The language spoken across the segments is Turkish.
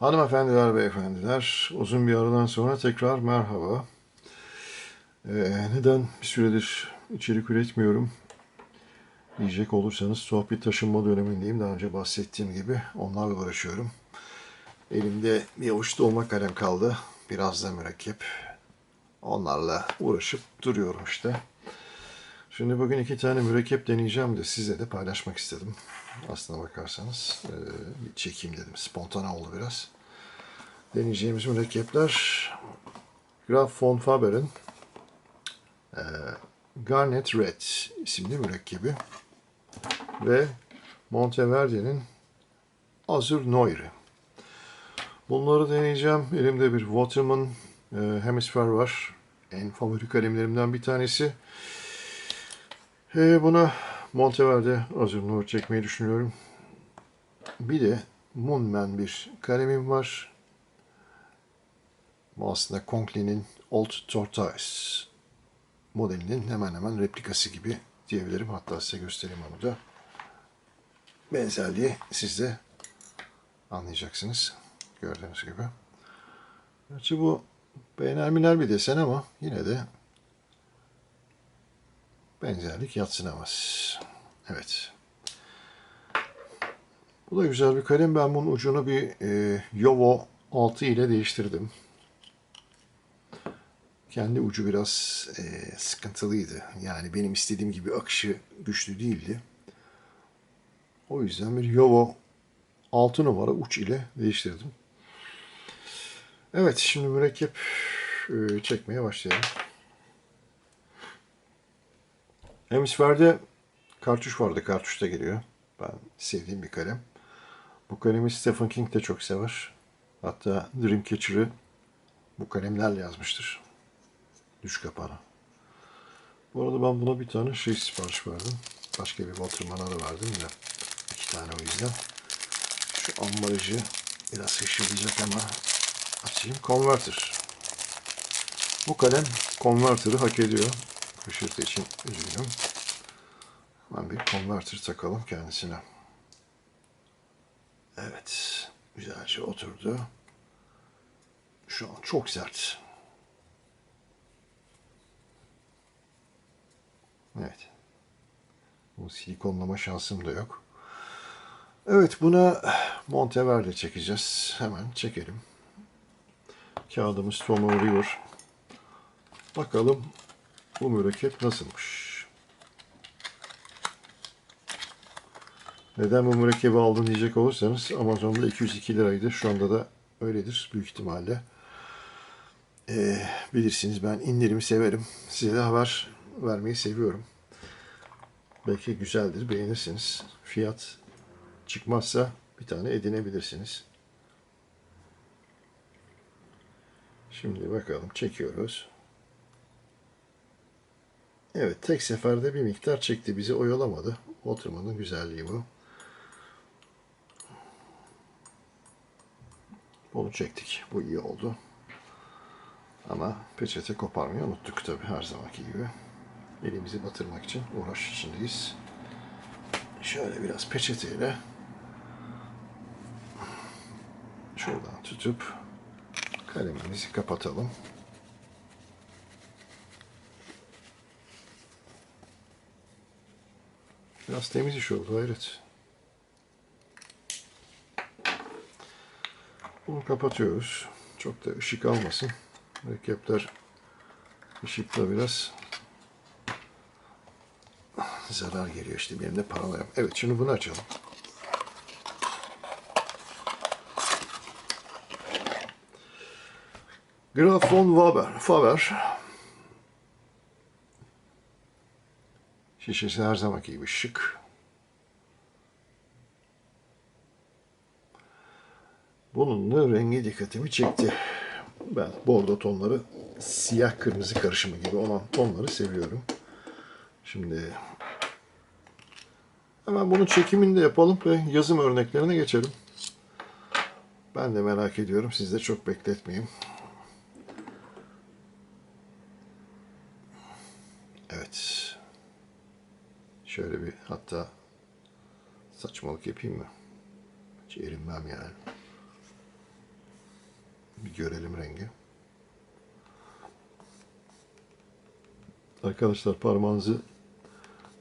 Hanımefendiler, beyefendiler, uzun bir aradan sonra tekrar merhaba. Ee, neden bir süredir içerik üretmiyorum diyecek olursanız sohbet taşınma dönemindeyim. Daha önce bahsettiğim gibi onlarla uğraşıyorum. Elimde bir avuç dolma kalem kaldı. Biraz da mürekkep. Onlarla uğraşıp duruyorum işte. Şimdi bugün iki tane mürekkep deneyeceğim de size de paylaşmak istedim. Aslına bakarsanız ee, bir çekeyim dedim. Spontane oldu biraz. Deneyeceğimiz mürekkepler Graf von Faber'in ee, Garnet Red isimli mürekkebi ve Monteverdi'nin Azur Noire. Bunları deneyeceğim. Elimde bir Waterman e, Hemisphere var. En favori kalemlerimden bir tanesi. E, buna Monteverdi Azur Noire çekmeyi düşünüyorum. Bir de Moonman bir kalemim var. Bu aslında Conklin'in Old Tortoise modelinin hemen hemen replikası gibi diyebilirim. Hatta size göstereyim onu da. Benzerliği siz de anlayacaksınız. Gördüğünüz gibi. Gerçi bu beğenilmeler bir desen ama yine de benzerlik yatsınamaz. Evet. Bu da güzel bir kalem. Ben bunun ucunu bir e, Yovo 6 ile değiştirdim. Kendi ucu biraz e, sıkıntılıydı. Yani benim istediğim gibi akışı güçlü değildi. O yüzden bir Yovo 6 numara uç ile değiştirdim. Evet, şimdi mürekkep e, çekmeye başlayalım. Hemisferde kartuş vardı. Kartuş da geliyor. Ben sevdiğim bir kalem. Bu kalemi Stephen King de çok sever. Hatta Dreamcatcher'ı bu kalemlerle yazmıştır. Düş kapağına. Bu arada ben buna bir tane şey sipariş verdim. Başka bir Waterman'a da verdim de. İki tane o yüzden. Şu ambalajı biraz hışırlayacak ama açayım. Converter. Bu kalem Converter'ı hak ediyor. Hışırtı için üzgünüm. Hemen bir Converter takalım kendisine. Evet. Güzelce oturdu. Şu an çok sert. Evet. Bu silikonlama şansım da yok. Evet buna Monteverdi çekeceğiz. Hemen çekelim. Kağıdımız Tomo River. Bakalım bu mürekkep nasılmış. Neden bu mürekkebi aldın diyecek olursanız Amazon'da 202 liraydı. Şu anda da öyledir büyük ihtimalle. Ee, bilirsiniz ben indirimi severim. Size de haber vermeyi seviyorum. Belki güzeldir, beğenirsiniz. Fiyat çıkmazsa bir tane edinebilirsiniz. Şimdi bakalım çekiyoruz. Evet tek seferde bir miktar çekti bizi oyalamadı. Oturmanın güzelliği bu. Bunu çektik. Bu iyi oldu. Ama peçete koparmayı unuttuk tabi her zamanki gibi. Elimizi batırmak için uğraş içindeyiz. Şöyle biraz peçeteyle şuradan tutup kalemimizi kapatalım. Biraz temiz iş oldu hayret. Bunu kapatıyoruz. Çok da ışık almasın. Mürekkepler ışıkla biraz zarar geliyor işte benim de paralarım. Evet şimdi bunu açalım. Graf von Faber. Faber. Şişesi her zamanki gibi şık. Bunun da rengi dikkatimi çekti. Ben bordo tonları siyah kırmızı karışımı gibi olan tonları seviyorum. Şimdi hemen bunun çekimini de yapalım ve yazım örneklerine geçelim. Ben de merak ediyorum. Siz de çok bekletmeyeyim. Evet. Şöyle bir hatta saçmalık yapayım mı? Hiç erinmem yani. görelim rengi. Arkadaşlar parmağınızı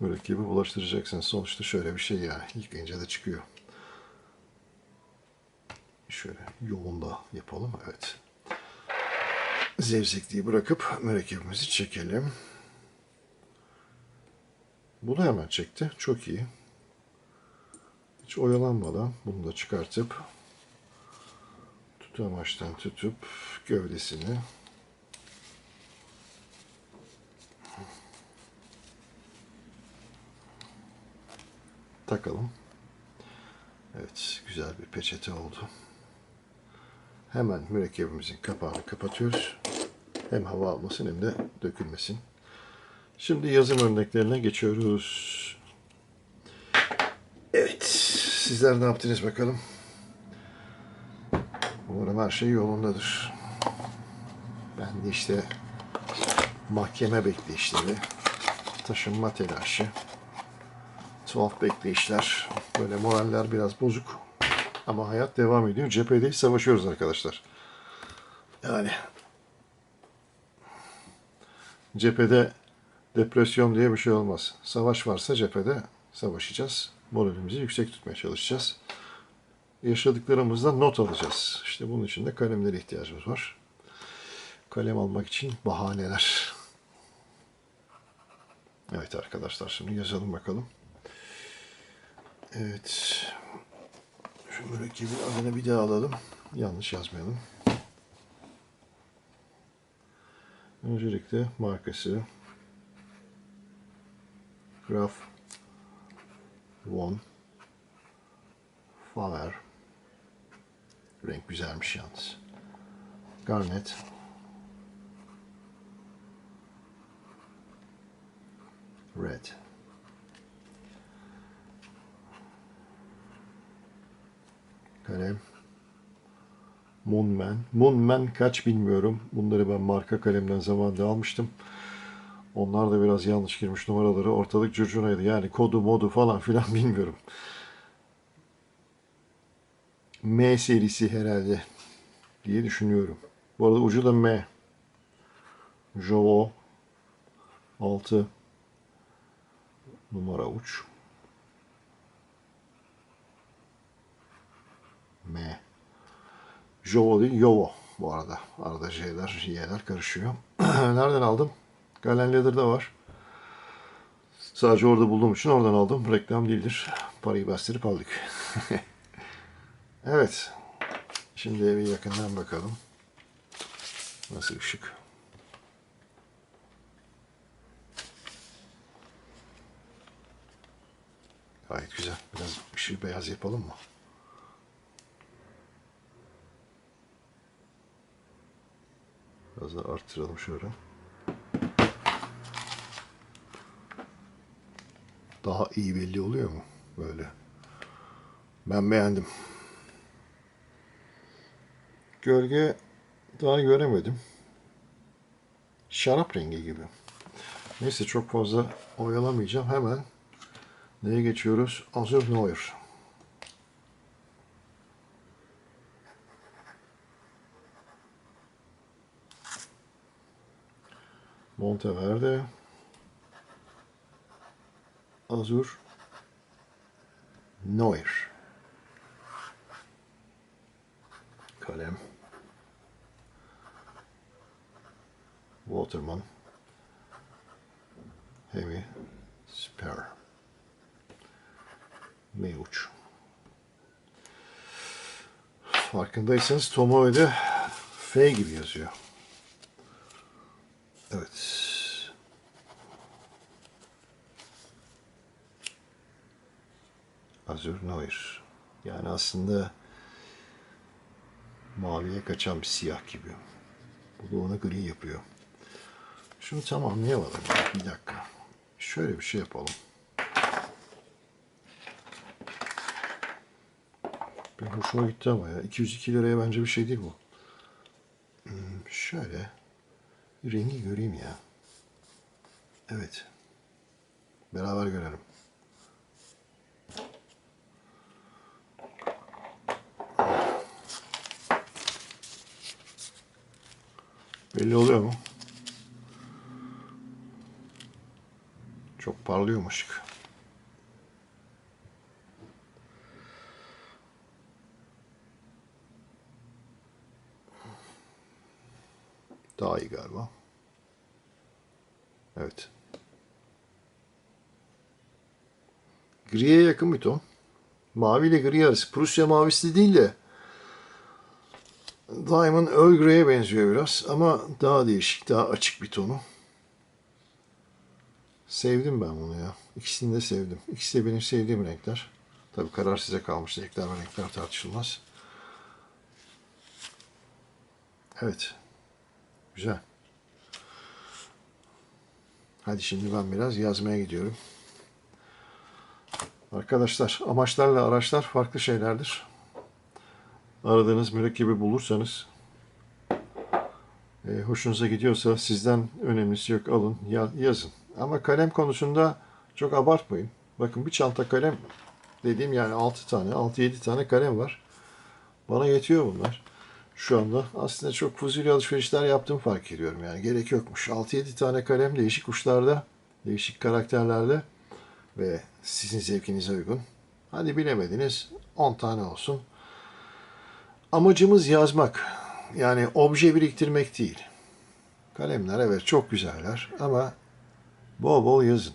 mürekkebi bulaştıracaksınız. Sonuçta şöyle bir şey yani. Yıkayınca da çıkıyor. Şöyle yoğunda yapalım. Evet. Zevzekliği bırakıp mürekkebimizi çekelim. Bu da hemen çekti. Çok iyi. Hiç oyalanmadan bunu da çıkartıp tutamaçtan tutup gövdesini takalım. Evet, güzel bir peçete oldu. Hemen mürekkebimizin kapağını kapatıyoruz. Hem hava almasın hem de dökülmesin. Şimdi yazım örneklerine geçiyoruz. Evet, sizler ne yaptınız bakalım? Umarım her şey yolundadır. Ben de işte mahkeme bekleyişleri, taşınma telaşı, tuhaf bekleyişler, böyle moraller biraz bozuk. Ama hayat devam ediyor. Cephedeyiz, savaşıyoruz arkadaşlar. Yani cephede depresyon diye bir şey olmaz. Savaş varsa cephede savaşacağız. Moralimizi yüksek tutmaya çalışacağız. Yaşadıklarımızdan not alacağız. İşte bunun için de kalemlere ihtiyacımız var. Kalem almak için bahaneler. Evet arkadaşlar şimdi yazalım bakalım. Evet. Şu mürekkebin adını bir daha alalım. Yanlış yazmayalım. Öncelikle markası Graf One Faber Renk güzelmiş yalnız. Garnet Red Kalem Moonman. Moonman kaç bilmiyorum. Bunları ben marka kalemden zamanında almıştım. Onlar da biraz yanlış girmiş numaraları. Ortalık curcunaydı. Yani kodu modu falan filan bilmiyorum. M serisi herhalde diye düşünüyorum. Bu arada ucu da M. Jovo 6 numara uç. M. Jovo değil, Yovo bu arada. Arada J'ler, Y'ler karışıyor. Nereden aldım? Galen Leather'da var. Sadece orada bulduğum için oradan aldım. Reklam değildir. Parayı bastırıp aldık. evet. Şimdi bir yakından bakalım. Nasıl ışık? Gayet güzel. Biraz ışığı beyaz yapalım mı? Biraz da arttıralım şöyle. Daha iyi belli oluyor mu? Böyle. Ben beğendim. Gölge daha göremedim. Şarap rengi gibi. Neyse çok fazla oyalamayacağım. Hemen neye geçiyoruz? Azur Noir. Monteverde. Azur Noir. Kalem. Waterman. Heavy Spare. Meuç. Farkındaysanız Tomoe'de F gibi yazıyor. Evet. Azur Noir. Yani aslında maviye kaçan bir siyah gibi. Bu da onu gri yapıyor. Şunu tamamlayamadım. Bir dakika. Şöyle bir şey yapalım. Ben hoşuma gitti ama ya. 202 liraya bence bir şey değil bu. Hmm, şöyle. Rengi göreyim ya. Evet. Beraber görelim. Belli oluyor mu? Çok parlıyor mu ışık? Daha iyi galiba. Evet. Griye yakın bir ton. Mavi ile gri arası. Prusya mavisi değil de Diamond Earl Grey'e benziyor biraz ama daha değişik, daha açık bir tonu. Sevdim ben bunu ya. İkisini de sevdim. İkisi de benim sevdiğim renkler. Tabii karar size kalmış. Renkler ve renkler tartışılmaz. Evet. Güzel. Hadi şimdi ben biraz yazmaya gidiyorum. Arkadaşlar amaçlarla araçlar farklı şeylerdir. Aradığınız mürekkebi bulursanız e, hoşunuza gidiyorsa sizden önemlisi yok alın ya- yazın. Ama kalem konusunda çok abartmayın. Bakın bir çanta kalem dediğim yani 6 tane 6-7 tane kalem var. Bana yetiyor bunlar. Şu anda aslında çok fuzuli alışverişler yaptığımı fark ediyorum. Yani gerek yokmuş. 6-7 tane kalem değişik uçlarda, değişik karakterlerde ve sizin zevkinize uygun. Hadi bilemediniz 10 tane olsun. Amacımız yazmak. Yani obje biriktirmek değil. Kalemler evet çok güzeller ama bol bol yazın.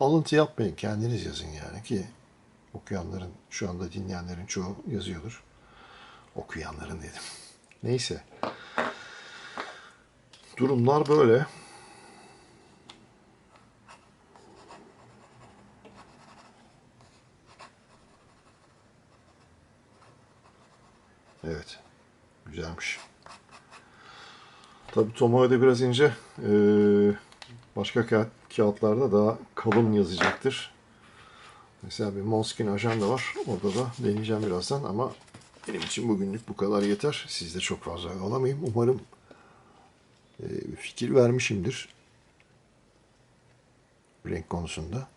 Alıntı yapmayın kendiniz yazın yani ki okuyanların şu anda dinleyenlerin çoğu yazıyordur. Okuyanların dedim. Neyse. Durumlar böyle. Evet. Güzelmiş. Tabii Tomoe'de biraz ince. Ee, başka ka- kağıtlarda daha kalın yazacaktır. Mesela bir Moleskine ajanda var. Orada da deneyeceğim birazdan ama benim için bugünlük bu kadar yeter. Siz de çok fazla alamayayım. Umarım e, fikir vermişimdir. Renk konusunda.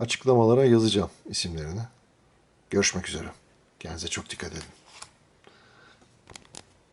Açıklamalara yazacağım isimlerini. Görüşmek üzere. Kendinize çok dikkat edin.